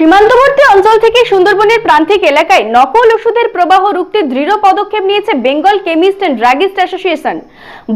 সীমান্তবর্তী অঞ্চল থেকে সুন্দরবনের প্রান্তিক এলাকায় নকল ওষুধের প্রবাহ রুখতে দৃঢ় পদক্ষেপ নিয়েছে Bengal chemist and druggist association.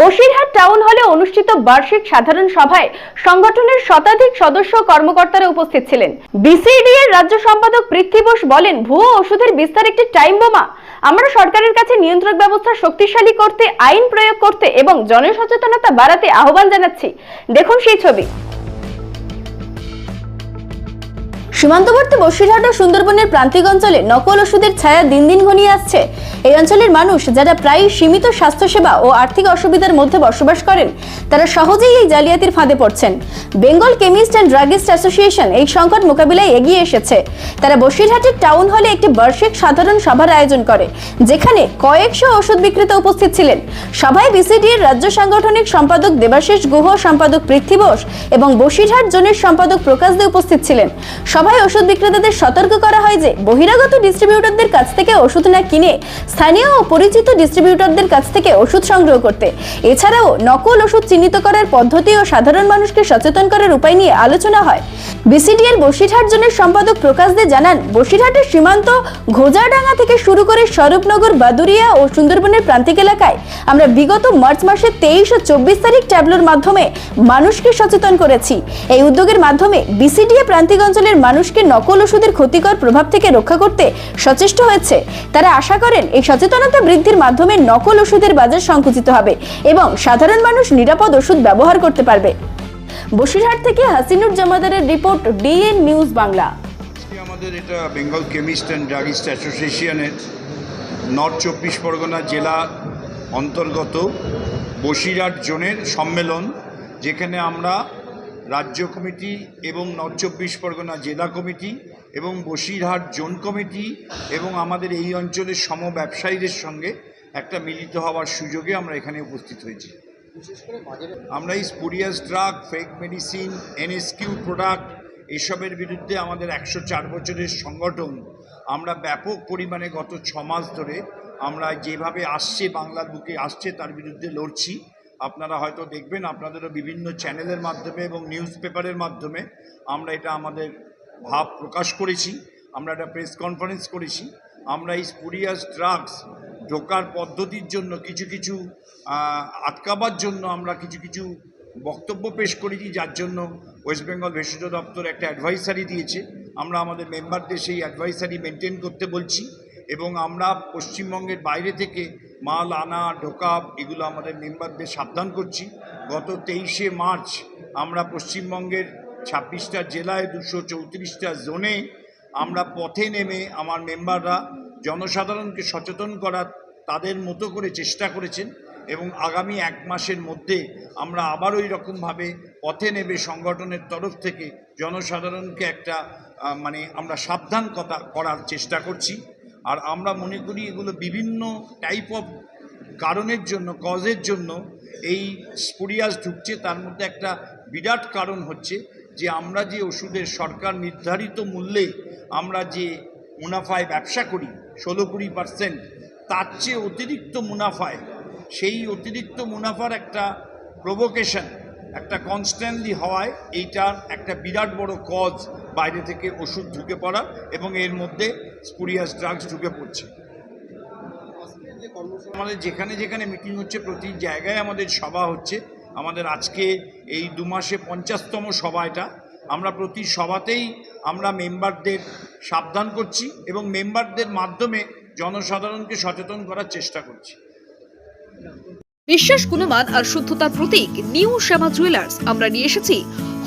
Basirhat town হলে অনুষ্ঠিত বার্ষিক সাধারণ সভায় সংগঠনের শতাধিক সদস্য কর্মকর্তারা উপস্থিত ছিলেন। বিসিডি এর রাজ্য সম্পাদক পৃথ্বী বোস বলেন, ভুয়ো ওষুধের বিস্তার একটি টাইম বোমা। আমরা সরকারের কাছে নিয়ন্ত্রক ব্যবস্থা শক্তিশালী করতে, আইন প্রয়োগ করতে এবং জনসচেতনতা বাড়াতে আহ্বান জানাচ্ছি। দেখুন সেই ছবি। সীমান্তবর্তী বসিরহাট ও সুন্দরবনের প্রান্তিক অঞ্চলে নকল ওষুধের ছায়া দিন দিন ঘনিয়ে আসছে। এই অঞ্চলের মানুষ যারা প্রায় সীমিত স্বাস্থ্যসেবা ও আর্থিক অসুবিধার মধ্যে বসবাস করেন, তারা সহজেই এই জালিয়াতির ফাঁদে পড়ছেন। Bengal chemist and druggist association এই সংকট মোকাবিলায় এগিয়ে এসেছে। তারা বসিরহাটের টাউন হলে একটি বার্ষিক সাধারণ সভার আয়োজন করে, যেখানে কয়েকশো ওষুধ বিক্রেতা উপস্থিত ছিলেন। সভায় বিসিডির রাজ্য সাংগঠনিক সম্পাদক দেবাশিস গুহ, সম্পাদক পৃথ্বী বোস এবং বসিরহাট জোনের সম্পাদক প্রকাশ দে উপস্থিত ছিলেন। সভায় ওষুধ বিক্রেতাদের সতর্ক করা হয় যে বহিরাগত ডিস্ট্রিবিউটরদের কাছ থেকে ওষুধ না কিনে স্থানীয় ও পরিচিত ডিস্ট্রিবিউটরদের কাছ থেকে ওষুধ সংগ্রহ করতে। এছাড়াও নকল ওষুধ চিহ্নিত করার পদ্ধতি ও সাধারণ মানুষকে সচেতন করার উপায় নিয়ে আলোচনা হয়। বিসিডিএর বসিরহাট জোনের সম্পাদক প্রকাশ দে জানান, বসিরহাটের সীমান্ত ঘোজাডাঙ্গা থেকে শুরু করে স্বরূপনগর, বাদুরিয়া ও সুন্দরবনের প্রান্তিক এলাকায় আমরা বিগত মার্চ মাসের তেইশ ও চব্বিশ তারিখ ট্যাবলোর মাধ্যমে মানুষকে সচেতন করেছি। এই উদ্যোগের মাধ্যমে বিসিডিএ প্রান্তিক অঞ্চলের মানুষকে নকল ওষুধের ক্ষতিকর প্রভাব থেকে রক্ষা করতে সচেষ্ট হয়েছে। তারা আশা করেন এই সচেতনতা বৃদ্ধির মাধ্যমে নকল ওষুধের বাজার সংকুচিত হবে এবং সাধারণ মানুষ নিরাপদ ওষুধ ব্যবহার করতে পারবে। বসিরহাট থেকে হাসিনুর জামাদারের রিপোর্ট, ডিএন নিউজ বাংলা। আমাদের এটা বেঙ্গল কেমিস্ট অ্যান্ড ড্রাগিস্ট অ্যাসোসিয়েশনের নর্থ চব্বিশ পরগনা জেলা অন্তর্গত বসিরহাট জোনের সম্মেলন, যেখানে আমরা রাজ্য কমিটি এবং নর্থ চব্বিশ পরগনা জেলা কমিটি এবং বসিরহাট জোন কমিটি এবং আমাদের এই অঞ্চলের সম ব্যবসায়ীদের সঙ্গে একটা মিলিত হওয়ার সুযোগে আমরা এখানে উপস্থিত হয়েছি। আমরা এই spurious drug fake medicine NSQ product এসবের বিরুদ্ধে আমাদের একশো চার বছরের সংগঠন। আমরা ব্যাপক পরিমাণে গত ছ মাস ধরে আমরা যেভাবে আসছে বাংলার বুকে আসছে তার বিরুদ্ধে লড়ছি। আপনারা হয়তো দেখবেন, আপনাদেরও বিভিন্ন চ্যানেলের মাধ্যমে এবং নিউজ পেপারের মাধ্যমে আমরা এটা আমাদের ভাব প্রকাশ করেছি, আমরা একটা প্রেস কনফারেন্স করেছি। আমরা এই স্পুরিয়াস ড্রাগস ঢোকার পদ্ধতির জন্য কিছু কিছু আটকাবার জন্য আমরা কিছু কিছু বক্তব্য পেশ করেছি, যার জন্য ওয়েস্ট বেঙ্গল ভেষজ দপ্তর একটা অ্যাডভাইসারি দিয়েছে। আমরা আমাদের মেম্বারদের সেই অ্যাডভাইসারি মেনটেন করতে বলছি এবং আমরা পশ্চিমবঙ্গের বাইরে থেকে মাল আনা, ঢোকা, এগুলো আমাদের মেম্বারদের সাবধান করছি। গত তেইশে মার্চ আমরা পশ্চিমবঙ্গের ছাব্বিশটা জেলায়, দুশো চৌত্রিশটা জোনে আমরা পথে নেমে আমার মেম্বাররা জনসাধারণকে সচেতন করার তাদের মতো করে চেষ্টা করেছেন এবং আগামী এক মাসের মধ্যে আমরা আবার ওই রকমভাবে পথে নেবে সংগঠনের তরফ থেকে জনসাধারণকে একটা মানে আমরা সাবধান কথা করার চেষ্টা করছি। আর আমরা মনে করি এগুলো বিভিন্ন টাইপ অফ কারণের জন্য কজের জন্য এই স্পুরিয়াস ঢুকছে, তার মধ্যে একটা বিরাট কারণ হচ্ছে যে আমরা যে ওষুধের সরকার নির্ধারিত মূল্যে আমরা যে মুনাফায় ব্যবসা করি, ষোলো কুড়ি পার্সেন্ট তার চেয়ে অতিরিক্ত মুনাফায়, সেই অতিরিক্ত মুনাফার একটা প্রভোকেশন একটা কনস্ট্যান্টলি হওয়ায় এইটার একটা বিরাট বড় কজ বাইরে থেকে ওষুধ ঢুকে পড়া এবং এর মধ্যে স্পুরিয়াস ড্রাগস ঢুকে পড়ছে। আমাদের যেখানে যেখানে মিটিং হচ্ছে প্রতি জায়গায় আমাদের সভা হচ্ছে। আমাদের আজকে এই দু মাসে পঞ্চাশতম সভা এটা। আমরা প্রতি সভাতেই আমরা মেম্বারদের সাবধান করছি এবং মেম্বারদের মাধ্যমে জনসাধারণকে সচেতন করার চেষ্টা করছি। বিশ্বাস গুণমান আর শুদ্ধতার প্রতীক নিউ শ্যামা জুয়েলার্স। আমরা নিয়ে এসেছি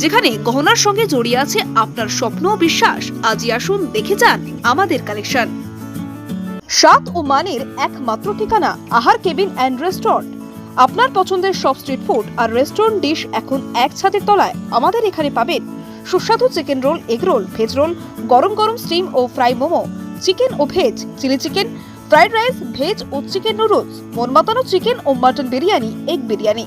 যেখানে গহনার সঙ্গে জড়িয়ে আছে আপনার স্বপ্ন ও বিশ্বাস। আজই আসুন দেখে যান আমাদের কালেকশন। স্বাদ ও মানের একমাত্র ঠিকানা আহার কেবিন অ্যান্ড রেস্টুরেন্ট। আপনার পছন্দের সব স্ট্রিট ফুড আর রেস্টুরেন্ট ডিশ এখন এক ছাদের তলায়। আমাদের এখানে পাবেন সুস্বাদু chicken roll, egg roll, veg roll, গরম গরম স্টিম ও ফ্রাই মোমো, চিকেন ও veg, chilli chicken, fried rice, veg ও চিকেন নুডলস মন মাতানো চিকেন ও মাটন বিরিয়ানি, এগ বিরিয়ানি।